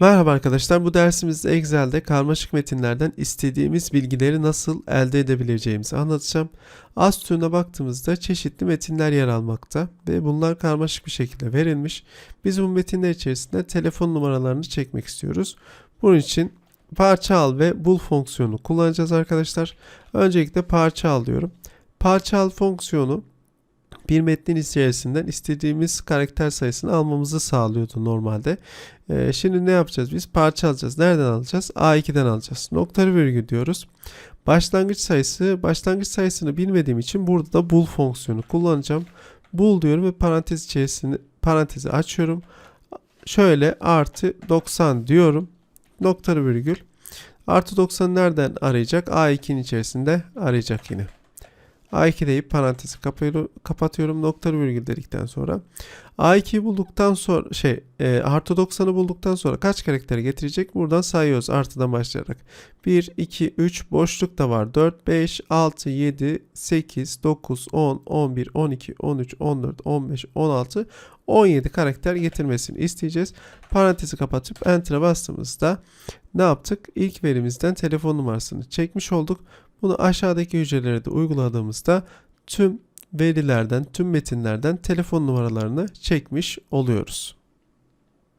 Merhaba arkadaşlar, bu dersimizde Excel'de karmaşık metinlerden istediğimiz bilgileri nasıl elde edebileceğimizi anlatacağım. Az sütuna baktığımızda çeşitli metinler yer almakta ve bunlar karmaşık bir şekilde verilmiş. Biz bu metinler içerisinde telefon numaralarını çekmek istiyoruz. Bunun için parça al ve bul fonksiyonu kullanacağız arkadaşlar. Öncelikle parça al diyorum. Parça al fonksiyonu bir metnin içerisinden istediğimiz karakter sayısını almamızı sağlıyordu normalde. Ee, şimdi ne yapacağız biz? Parça alacağız. Nereden alacağız? A2'den alacağız. Noktalı virgül diyoruz. Başlangıç sayısı, başlangıç sayısını bilmediğim için burada da bul fonksiyonu kullanacağım. Bul diyorum ve parantez içerisinde parantezi açıyorum. Şöyle artı 90 diyorum. Noktalı virgül. Artı 90 nereden arayacak? A2'nin içerisinde arayacak yine. A2 deyip parantezi kapatıyorum nokta virgül dedikten sonra. A2'yi bulduktan sonra şey e, artı 90'ı bulduktan sonra kaç karakter getirecek? Buradan sayıyoruz artıdan başlayarak. 1, 2, 3 boşluk da var. 4, 5, 6, 7, 8, 9, 10, 11, 12, 13, 14, 15, 16, 17 karakter getirmesini isteyeceğiz. Parantezi kapatıp enter'a bastığımızda ne yaptık? İlk verimizden telefon numarasını çekmiş olduk. Bunu aşağıdaki hücrelere de uyguladığımızda tüm verilerden, tüm metinlerden telefon numaralarını çekmiş oluyoruz.